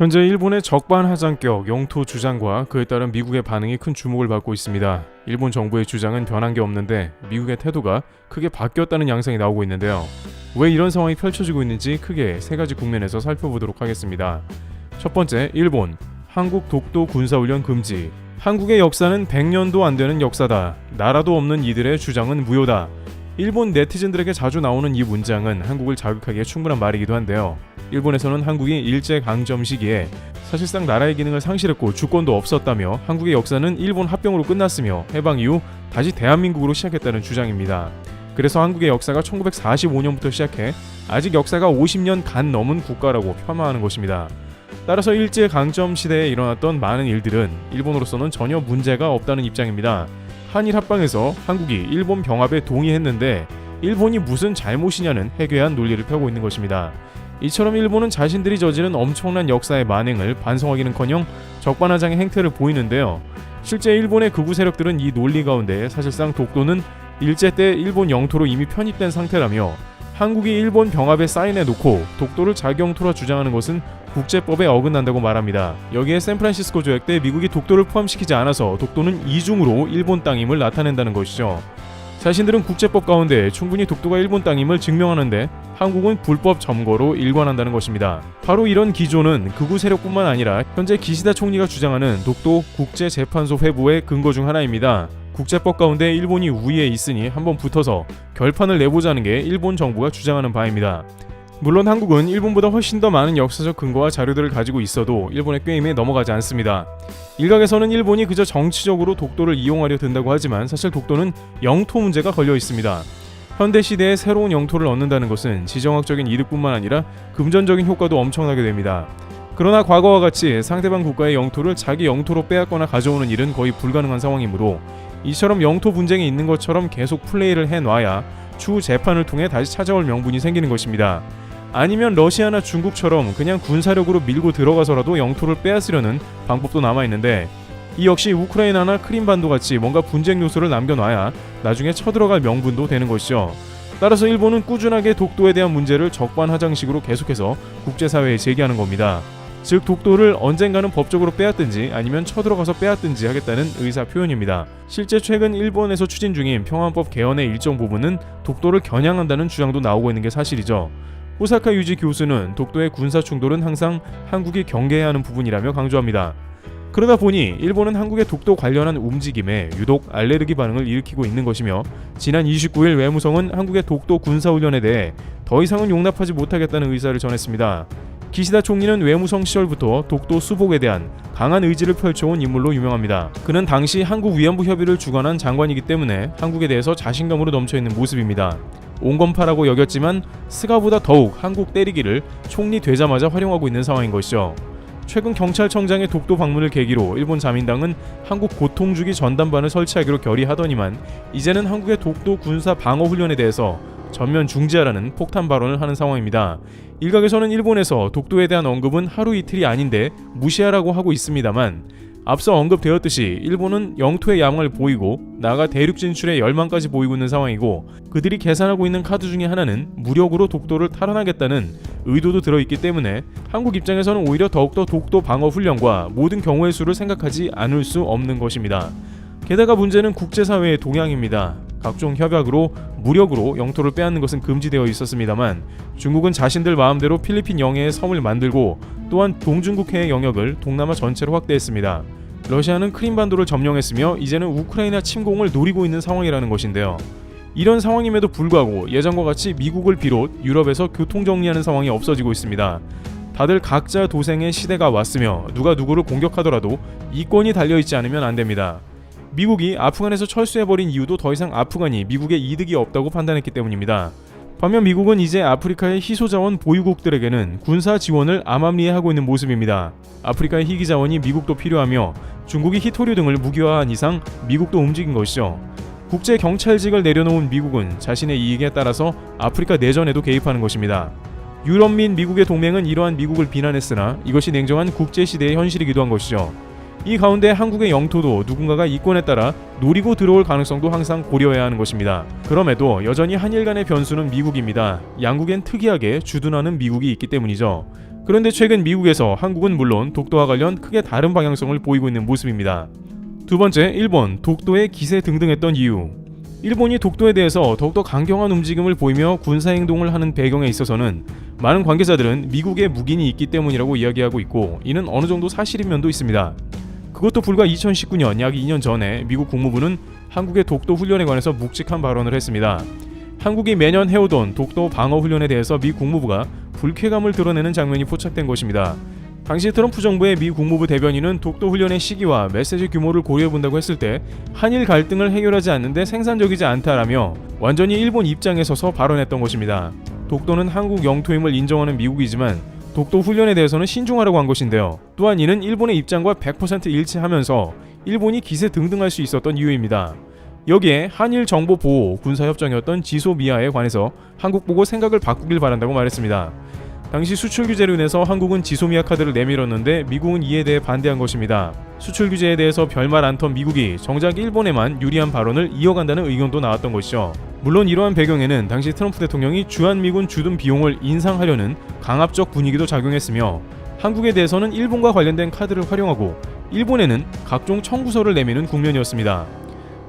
현재 일본의 적반하장격 영토 주장과 그에 따른 미국의 반응이 큰 주목을 받고 있습니다. 일본 정부의 주장은 변한 게 없는데 미국의 태도가 크게 바뀌었다는 양상이 나오고 있는데요. 왜 이런 상황이 펼쳐지고 있는지 크게 세 가지 국면에서 살펴보도록 하겠습니다. 첫 번째, 일본 한국 독도 군사훈련 금지. 한국의 역사는 100년도 안 되는 역사다. 나라도 없는 이들의 주장은 무효다. 일본 네티즌들에게 자주 나오는 이 문장은 한국을 자극하기에 충분한 말이기도 한데요. 일본에서는 한국이 일제 강점 시기에 사실상 나라의 기능을 상실했고 주권도 없었다며 한국의 역사는 일본 합병으로 끝났으며 해방 이후 다시 대한민국으로 시작했다는 주장입니다. 그래서 한국의 역사가 1945년부터 시작해 아직 역사가 50년 간 넘은 국가라고 폄하하는 것입니다. 따라서 일제 강점 시대에 일어났던 많은 일들은 일본으로서는 전혀 문제가 없다는 입장입니다. 한일 합방에서 한국이 일본 병합에 동의했는데 일본이 무슨 잘못이냐는 해괴한 논리를 펴고 있는 것입니다. 이처럼 일본은 자신들이 저지른 엄청난 역사의 만행을 반성하기는커녕 적반하장의 행태를 보이는데요. 실제 일본의 극우 세력들은 이 논리 가운데 사실상 독도는 일제 때 일본 영토로 이미 편입된 상태라며 한국이 일본 병합에 사인해 놓고 독도를 자기 영토라 주장하는 것은 국제법에 어긋난다고 말합니다. 여기에 샌프란시스코 조약 때 미국이 독도를 포함시키지 않아서 독도는 이중으로 일본 땅임을 나타낸다는 것이죠. 자신들은 국제법 가운데 충분히 독도가 일본 땅임을 증명하는데 한국은 불법 점거로 일관한다는 것입니다. 바로 이런 기조는 극우 세력뿐만 아니라 현재 기시다 총리가 주장하는 독도 국제재판소 회부의 근거 중 하나입니다. 국제법 가운데 일본이 우위에 있으니 한번 붙어서 결판을 내보자는 게 일본 정부가 주장하는 바입니다. 물론 한국은 일본보다 훨씬 더 많은 역사적 근거와 자료들을 가지고 있어도 일본의 꾀임에 넘어가지 않습니다. 일각에서는 일본이 그저 정치적으로 독도를 이용하려 든다고 하지만 사실 독도는 영토 문제가 걸려 있습니다. 현대 시대에 새로운 영토를 얻는다는 것은 지정학적인 이득뿐만 아니라 금전적인 효과도 엄청나게 됩니다. 그러나 과거와 같이 상대방 국가의 영토를 자기 영토로 빼앗거나 가져오는 일은 거의 불가능한 상황이므로 이처럼 영토 분쟁이 있는 것처럼 계속 플레이를 해놔야 추후 재판을 통해 다시 찾아올 명분이 생기는 것입니다. 아니면 러시아나 중국처럼 그냥 군사력으로 밀고 들어가서라도 영토를 빼앗으려는 방법도 남아 있는데 이 역시 우크라이나나 크림반도 같이 뭔가 분쟁 요소를 남겨놔야 나중에 쳐들어갈 명분도 되는 것이죠. 따라서 일본은 꾸준하게 독도에 대한 문제를 적반하장식으로 계속해서 국제사회에 제기하는 겁니다. 즉 독도를 언젠가는 법적으로 빼앗든지 아니면 쳐들어가서 빼앗든지 하겠다는 의사 표현입니다. 실제 최근 일본에서 추진 중인 평화법 개헌의 일정 부분은 독도를 겨냥한다는 주장도 나오고 있는 게 사실이죠. 호사카 유지 교수는 독도의 군사 충돌은 항상 한국이 경계해야 하는 부분이라며 강조합니다. 그러다 보니 일본은 한국의 독도 관련한 움직임에 유독 알레르기 반응을 일으키고 있는 것이며 지난 29일 외무성은 한국의 독도 군사훈련에 대해 더 이상은 용납하지 못하겠다는 의사를 전했습니다. 기시다 총리는 외무성 시절부터 독도 수복에 대한 강한 의지를 펼쳐온 인물로 유명합니다. 그는 당시 한국 위안부 협의를 주관한 장관이기 때문에 한국에 대해서 자신감으로 넘쳐 있는 모습입니다. 온건파라고 여겼지만 스가보다 더욱 한국 때리기를 총리 되자마자 활용하고 있는 상황인 것이죠. 최근 경찰청장의 독도 방문을 계기로 일본 자민당은 한국 고통주기 전담반을 설치하기로 결의하더니만 이제는 한국의 독도 군사 방어 훈련에 대해서 전면 중지하라는 폭탄 발언을 하는 상황입니다. 일각에서는 일본에서 독도에 대한 언급은 하루 이틀이 아닌데 무시하라고 하고 있습니다만 앞서 언급되었듯이 일본은 영토의 야망을 보이고 나아가 대륙 진출의 열망까지 보이고 있는 상황이고 그들이 계산하고 있는 카드 중에 하나는 무력으로 독도를 탈환하겠다는 의도도 들어있기 때문에 한국 입장에서는 오히려 더욱더 독도 방어 훈련과 모든 경우의 수를 생각하지 않을 수 없는 것입니다. 게다가 문제는 국제사회의 동향입니다. 각종 협약으로 무력으로 영토를 빼앗는 것은 금지되어 있었습니다만 중국은 자신들 마음대로 필리핀 영해의 섬을 만들고 또한 동중국해의 영역을 동남아 전체로 확대했습니다. 러시아는 크림반도를 점령했으며 이제는 우크라이나 침공을 노리고 있는 상황이라는 것인데요. 이런 상황임에도 불구하고 예전과 같이 미국을 비롯 유럽에서 교통 정리하는 상황이 없어지고 있습니다. 다들 각자 도생의 시대가 왔으며 누가 누구를 공격하더라도 이권이 달려있지 않으면 안 됩니다. 미국이 아프간에서 철수해버린 이유도 더 이상 아프간이 미국의 이득이 없다고 판단했기 때문입니다. 반면 미국은 이제 아프리카의 희소자원 보유국들에게는 군사 지원을 암암리에 하고 있는 모습입니다. 아프리카의 희귀 자원이 미국도 필요하며 중국이 히토류 등을 무기화한 이상 미국도 움직인 것이죠. 국제 경찰직을 내려놓은 미국은 자신의 이익에 따라서 아프리카 내전에도 개입하는 것입니다. 유럽 민 미국의 동맹은 이러한 미국을 비난했으나 이것이 냉정한 국제 시대의 현실이기도 한 것이죠. 이 가운데 한국의 영토도 누군가가 이권에 따라 노리고 들어올 가능성도 항상 고려해야 하는 것입니다. 그럼에도 여전히 한일 간의 변수는 미국입니다. 양국엔 특이하게 주둔하는 미국이 있기 때문이죠. 그런데 최근 미국에서 한국은 물론 독도와 관련 크게 다른 방향성을 보이고 있는 모습입니다. 두 번째, 일본 독도의 기세 등등했던 이유. 일본이 독도에 대해서 더욱더 강경한 움직임을 보이며 군사 행동을 하는 배경에 있어서는 많은 관계자들은 미국의 묵인이 있기 때문이라고 이야기하고 있고 이는 어느 정도 사실인 면도 있습니다. 그것도 불과 2019년 약 2년 전에 미국 국무부는 한국의 독도 훈련에 관해서 묵직한 발언을 했습니다. 한국이 매년 해오던 독도 방어 훈련에 대해서 미 국무부가 불쾌감을 드러내는 장면이 포착된 것입니다. 당시 트럼프 정부의 미 국무부 대변인은 독도 훈련의 시기와 메시지 규모를 고려해 본다고 했을 때 한일 갈등을 해결하지 않는데 생산적이지 않다라며 완전히 일본 입장에 서서 발언했던 것입니다. 독도는 한국 영토임을 인정하는 미국이지만 독도 훈련에 대해서는 신중하라고 한 것인데요. 또한 이는 일본의 입장과 100% 일치하면서 일본이 기세 등등할 수 있었던 이유입니다. 여기에 한일 정보 보호 군사 협정이었던 지소 미아에 관해서 한국 보고 생각을 바꾸길 바란다고 말했습니다. 당시 수출 규제로 인해서 한국은 지소미아 카드를 내밀었는데 미국은 이에 대해 반대한 것입니다. 수출 규제에 대해서 별말 않던 미국이 정작 일본에만 유리한 발언을 이어간다는 의견도 나왔던 것이죠. 물론 이러한 배경에는 당시 트럼프 대통령이 주한미군 주둔 비용을 인상하려는 강압적 분위기도 작용했으며 한국에 대해서는 일본과 관련된 카드를 활용하고 일본에는 각종 청구서를 내미는 국면이었습니다.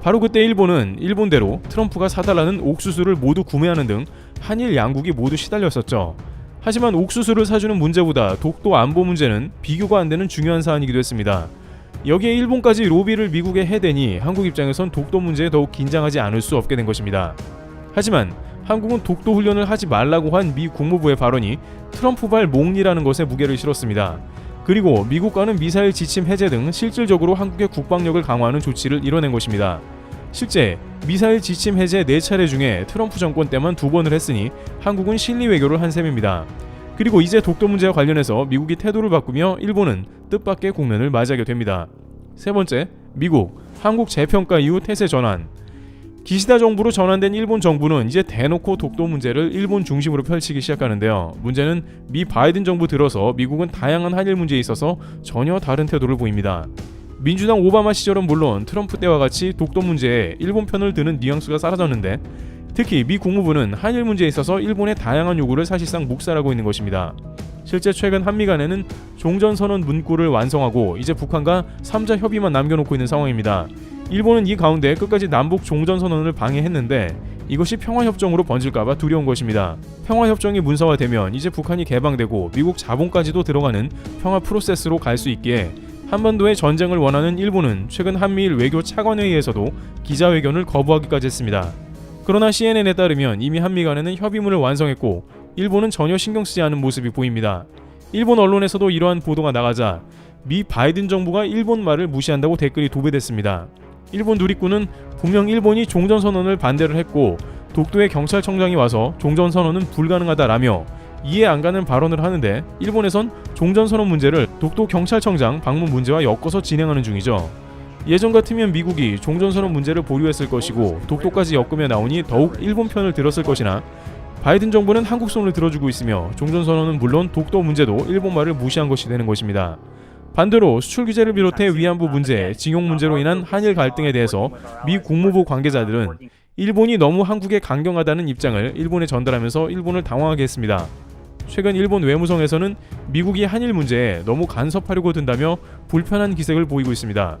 바로 그때 일본은 일본대로 트럼프가 사달라는 옥수수를 모두 구매하는 등 한일 양국이 모두 시달렸었죠. 하지만 옥수수를 사주는 문제보다 독도 안보 문제는 비교가 안 되는 중요한 사안이기도 했습니다. 여기에 일본까지 로비를 미국에 해대니 한국 입장에선 독도 문제에 더욱 긴장하지 않을 수 없게 된 것입니다. 하지만 한국은 독도 훈련을 하지 말라고 한 미 국무부의 발언이 트럼프발 몽리라는 것에 무게를 실었습니다. 그리고 미국과는 미사일 지침 해제 등 실질적으로 한국의 국방력을 강화하는 조치를 이뤄낸 것입니다. 실제 미사일 지침 해제 4차례 중에 트럼프 정권 때만 두 번을 했으니 한국은 실리 외교를 한 셈입니다. 그리고 이제 독도 문제와 관련해서 미국이 태도를 바꾸며 일본은 뜻밖의 국면을 맞이하게 됩니다. 세 번째, 미국 한국 재평가 이후 태세 전환. 기시다 정부로 전환된 일본 정부는 이제 대놓고 독도 문제를 일본 중심으로 펼치기 시작하는데요. 문제는 미 바이든 정부 들어서 미국은 다양한 한일 문제에 있어서 전혀 다른 태도를 보입니다. 민주당 오바마 시절은 물론 트럼프 때와 같이 독도 문제에 일본 편을 드는 뉘앙스가 사라졌는데 특히 미 국무부는 한일 문제에 있어서 일본의 다양한 요구를 사실상 묵살하고 있는 것입니다. 실제 최근 한미 간에는 종전선언 문구를 완성하고 이제 북한과 3자 협의만 남겨놓고 있는 상황입니다. 일본은 이 가운데 끝까지 남북 종전선언을 방해했는데 이것이 평화협정으로 번질까봐 두려운 것입니다. 평화협정이 문서화되면 이제 북한이 개방되고 미국 자본까지도 들어가는 평화 프로세스로 갈 수 있기에 한반도의 전쟁을 원하는 일본은 최근 한미일 외교 차관회의에서도 기자회견을 거부하기까지 했습니다. 그러나 CNN에 따르면 이미 한미 간에는 협의문을 완성했고 일본은 전혀 신경 쓰지 않은 모습이 보입니다. 일본 언론에서도 이러한 보도가 나가자 미 바이든 정부가 일본 말을 무시한다고 댓글이 도배됐습니다. 일본 누리꾼은 분명 일본이 종전선언을 반대를 했고 독도의 경찰청장이 와서 종전선언은 불가능하다라며 이해 안 가는 발언을 하는데 일본에선 종전선언 문제를 독도 경찰청장 방문 문제와 엮어서 진행하는 중이죠. 예전 같으면 미국이 종전선언 문제를 보류했을 것이고 독도까지 엮으며 나오니 더욱 일본 편을 들었을 것이나 바이든 정부는 한국 손을 들어주고 있으며 종전선언은 물론 독도 문제도 일본 말을 무시한 것이 되는 것입니다. 반대로 수출 규제를 비롯해 위안부 문제, 징용 문제로 인한 한일 갈등에 대해서 미 국무부 관계자들은 일본이 너무 한국에 강경하다는 입장을 일본에 전달하면서 일본을 당황하게 했습니다. 최근 일본 외무성에서는 미국이 한일 문제에 너무 간섭하려고 든다며 불편한 기색을 보이고 있습니다.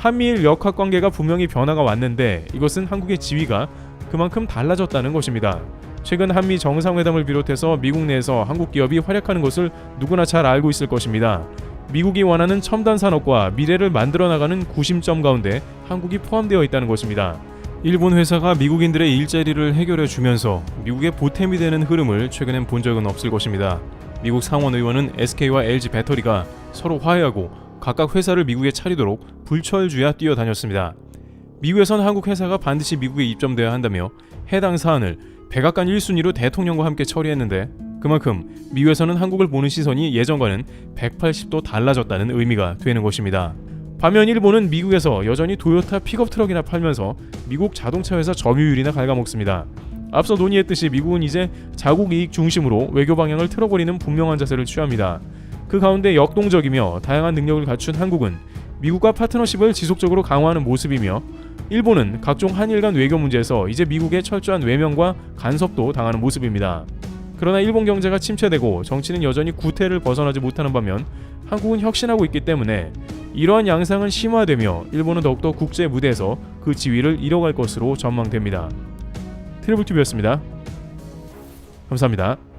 한미일 역학 관계가 분명히 변화가 왔는데 이것은 한국의 지위가 그만큼 달라졌다는 것입니다. 최근 한미 정상회담을 비롯해서 미국 내에서 한국 기업이 활약하는 것을 누구나 잘 알고 있을 것입니다. 미국이 원하는 첨단 산업과 미래를 만들어 나가는 구심점 가운데 한국이 포함되어 있다는 것입니다. 일본 회사가 미국인들의 일자리를 해결해 주면서 미국의 보탬이 되는 흐름을 최근엔 본 적은 없을 것입니다. 미국 상원 의원은 SK와 LG 배터리가 서로 화해하고 각각 회사를 미국에 차리도록 불철주야 뛰어다녔습니다. 미국에선 한국 회사가 반드시 미국에 입점돼야 한다며 해당 사안을 백악관 1순위로 대통령과 함께 처리했는데 그만큼 미국에서는 한국을 보는 시선이 예전과는 180도 달라졌다는 의미가 되는 것입니다. 반면 일본은 미국에서 여전히 도요타 픽업 트럭이나 팔면서 미국 자동차 회사 점유율이나 갉아먹습니다. 앞서 논의했듯이 미국은 이제 자국 이익 중심으로 외교 방향을 틀어버리는 분명한 자세를 취합니다. 그 가운데 역동적이며 다양한 능력을 갖춘 한국은 미국과 파트너십을 지속적으로 강화하는 모습이며 일본은 각종 한일 간 외교 문제에서 이제 미국의 철저한 외면과 간섭도 당하는 모습입니다. 그러나 일본 경제가 침체되고 정치는 여전히 구태를 벗어나지 못하는 반면 한국은 혁신하고 있기 때문에 이러한 양상은 심화되며 일본은 더욱더 국제 무대에서 그 지위를 잃어갈 것으로 전망됩니다. 트리블TV였습니다. 감사합니다.